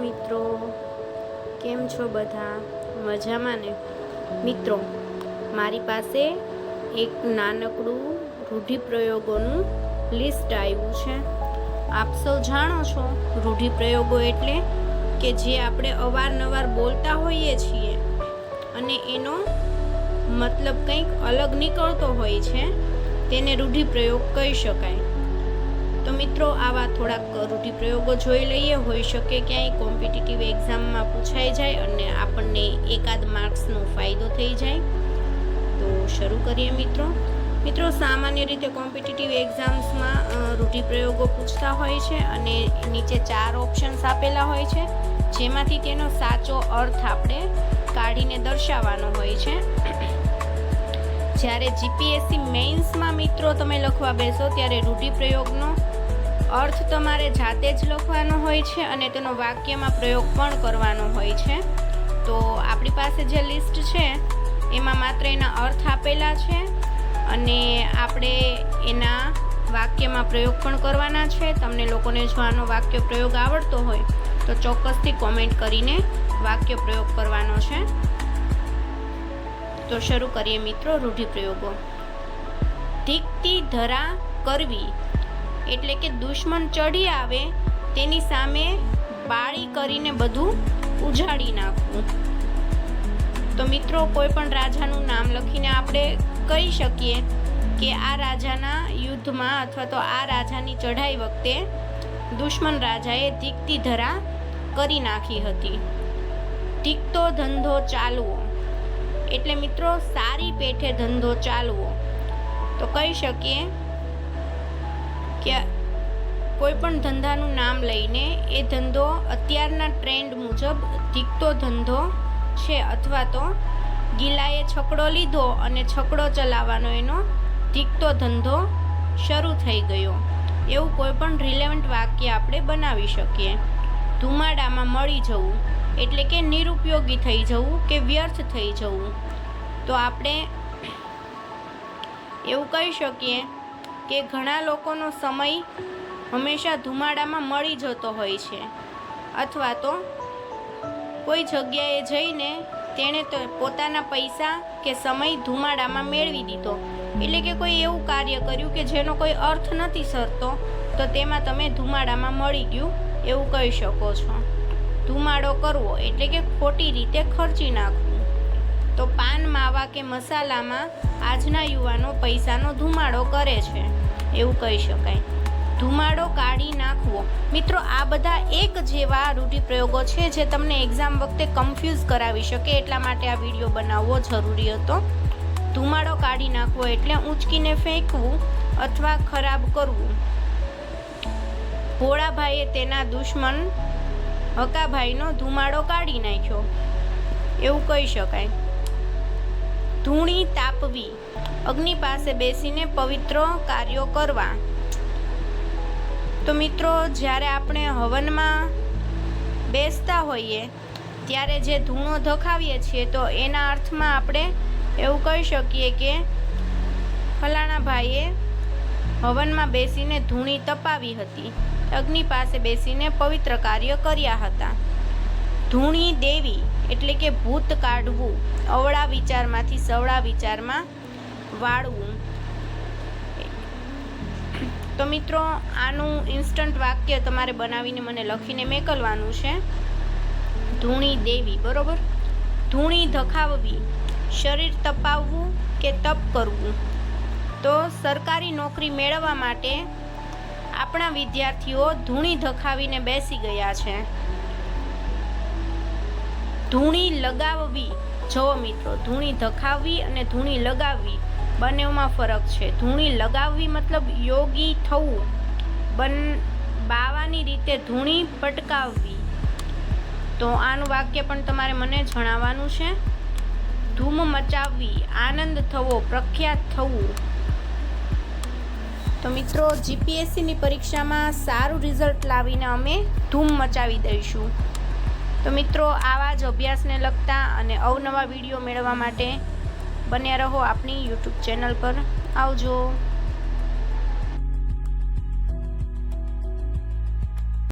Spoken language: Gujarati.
મિત્રો? કેમ છો બધા? મજામાં ને? મિત્રો, મારી પાસે એક નાનકડું રૂઢિપ્રયોગોનું લિસ્ટ આવ્યું છે. આપ સૌ જાણો છો રૂઢિપ્રયોગો એટલે કે જે આપણે અવારનવાર બોલતા હોઈએ છીએ અને એનો મતલબ કંઈક અલગ નીકળતો હોય છે, તેને રૂઢિપ્રયોગ કહી શકાય. મિત્રો, આવા થોડાક રૂઢિપ્રયોગો જોઈ લઈએ. હોઈ શકે ક્યાંય કોમ્પિટિટિવ એક્ઝામમાં પૂછાઈ જાય અને આપણને એકાદ માર્ક્સનો ફાયદો થઈ જાય. તો શરૂ કરીએ મિત્રો. મિત્રો, સામાન્ય રીતે કોમ્પિટિટિવ એક્ઝામ્સમાં રૂઢિપ્રયોગો પૂછતા હોય છે અને નીચે ચાર ઓપ્શન્સ આપેલા હોય છે. જેમાંથી તેનો સાચો અર્થ આપણે કાઢીને દર્શાવવાનો હોય છે. જ્યારે જીપીએસસી મેઇન્સમાં મિત્રો તમે લખવા બેસો, ત્યારે રૂઢિપ્રયોગનો અર્થ તમારે જાતે જ લખવાનો હોય છે અને તેનો વાક્યમાં પ્રયોગ પણ કરવાનો હોય છે. તો આપણી પાસે જે લિસ્ટ છે, એમાં માત્ર એના અર્થ આપેલા છે અને આપણે એના વાક્યમાં પ્રયોગ પણ કરવાના છે. તમને લોકોને જો આનો વાક્ય પ્રયોગ આવડતો હોય, તો ચોક્કસથી કોમેન્ટ કરીને વાક્ય પ્રયોગ કરવાનો છે. તો શરૂ કરીએ મિત્રો રૂઢિપ્રયોગો. ધીકતી ધરા કરવી એટલે કે દુશ્મન ચડી આવે, તેની સામે બાળી કરીને બધું ઉજાડી નાખવું. તો મિત્રો, કોઈ પણ રાજાનું નામ લખીને આપણે કહી શકીએ કે આ રાજાના યુદ્ધમાં અથવા તો આ રાજાની ચઢાઈ વખતે દુશ્મન રાજાએ ધીકતી ધરા કરી નાખી હતી. ધીકતો ધંધો ચાલવો. એટલે મિત્રો, સારી પેઠે ધંધો ચાલવો. તો કહી શકીએ કે કોઈ પણ ધંધાનું નામ લઈને એ ધંધો અત્યારના ટ્રેન્ડ મુજબ ધીકતો ધંધો છે અથવા તો ગિલાએ છકડો લીધો અને છકડો ચલાવવાનો એનો ધીકતો ધંધો શરૂ થઈ ગયો. એવું કોઈ પણ રિલેવન્ટ વાક્ય આપણે બનાવી શકીએ. ધુમાડામાં મળી જવું એટલે કે નિરુપયોગી થઈ જવું કે વ્યર્થ થઈ જવું. તો આપણે એવું કહી શકીએ કે ઘણા લોકોનો સમય હંમેશા ધુમાડામાં મળી જતો હોય છે. અથવા તો કોઈ જગ્યાએ જઈને તેણે તો પોતાના પૈસા કે સમય ધુમાડામાં મેળવી દીધો. એટલે કે કોઈ એવું કાર્ય કર્યું કે જેનો કોઈ અર્થ નથી સરતો, તો તેમાં તમે ધુમાડામાં મળી ગયું એવું કહી શકો છો. ધુમાડો કરવો એટલે કે ખોટી રીતે ખર્ચી નાખવું. તો પાન, માવા કે મસાલામાં આજના યુવાનો પૈસાનો ધુમાડો કરે છે. એવું કહી શકાય. ધુમાડો કાઢી નાખવો. મિત્રો, આ બધા એક જેવા રૂઢિપ્રયોગો છે જે તમને એક્ઝામ વખતે કન્ફ્યુઝ કરાવી શકે, એટલા માટે આ વીડિયો બનાવવો જરૂરી હતો. ધુમાડો કાઢી નાખવો એટલે ઊંચકીને ફેંકવું અથવા ખરાબ કરવું. ભોળાભાઈએ તેના દુશ્મન હકાભાઈનો ધુમાડો કાઢી નાખ્યો. એવું કહી શકાય. ધૂણી તાપવી. અગ્નિ પાસે બેસીને પવિત્ર કાર્યો કરવા. તો મિત્રો, જ્યારે આપણે હવનમાં બેસતા હોઈએ, ત્યારે જે ધૂણો ધખાવીએ છીએ, તો એના અર્થમાં આપણે એવું કહી શકીએ કે ફલાણા ભાઈએ હવનમાં બેસીને ધૂણી તપાવી હતી. અગ્નિ પાસે બેસીને પવિત્ર કાર્ય કર્યા હતા. ધૂણી દેવી એટલે કે ભૂત કાઢવું, અવળા વિચારમાંથી સવળા વિચારમાં વાળવું. તો મિત્રો, આનું ઇન્સ્ટન્ટ વાક્ય તમારે બનાવીને મને લખીને મેકલવાનું છે. ધૂણી દેવી, બરોબર? ધૂણી ધખાવવી, શરીર તપાવવું કે તપ કરવું? તો સરકારી નોકરી મેળવવા માટે આપણા વિદ્યાર્થીઓ ધૂણી ધખાવીને બેસી ગયા છે. ધૂણી લગાવવી. જો મિત્રો, ધૂણી ધખાવવી અને ધૂણી લગાવવી બંનેમાં ફરક છે. ધૂણી લગાવવી મતલબ યોગી થવું. બન, બાવાની રીતે ધૂણી ભટકાવવી. તો આનું વાક્ય પણ તમારે મને જણાવવાનું છે. ધૂમ મચાવવી, આનંદ થવો, પ્રખ્યાત થવું. તો મિત્રો જીપીએસસીની પરીક્ષામાં સારું રિઝલ્ટ લાવીને અમે ધૂમ મચાવી દઈશું. તો મિત્રો, આવા જ અભ્યાસને લગતા અને અવનવા વીડિયો મેળવવા માટે બન્યા રહો આપણી યુટ્યુબ ચેનલ પર. આવજો.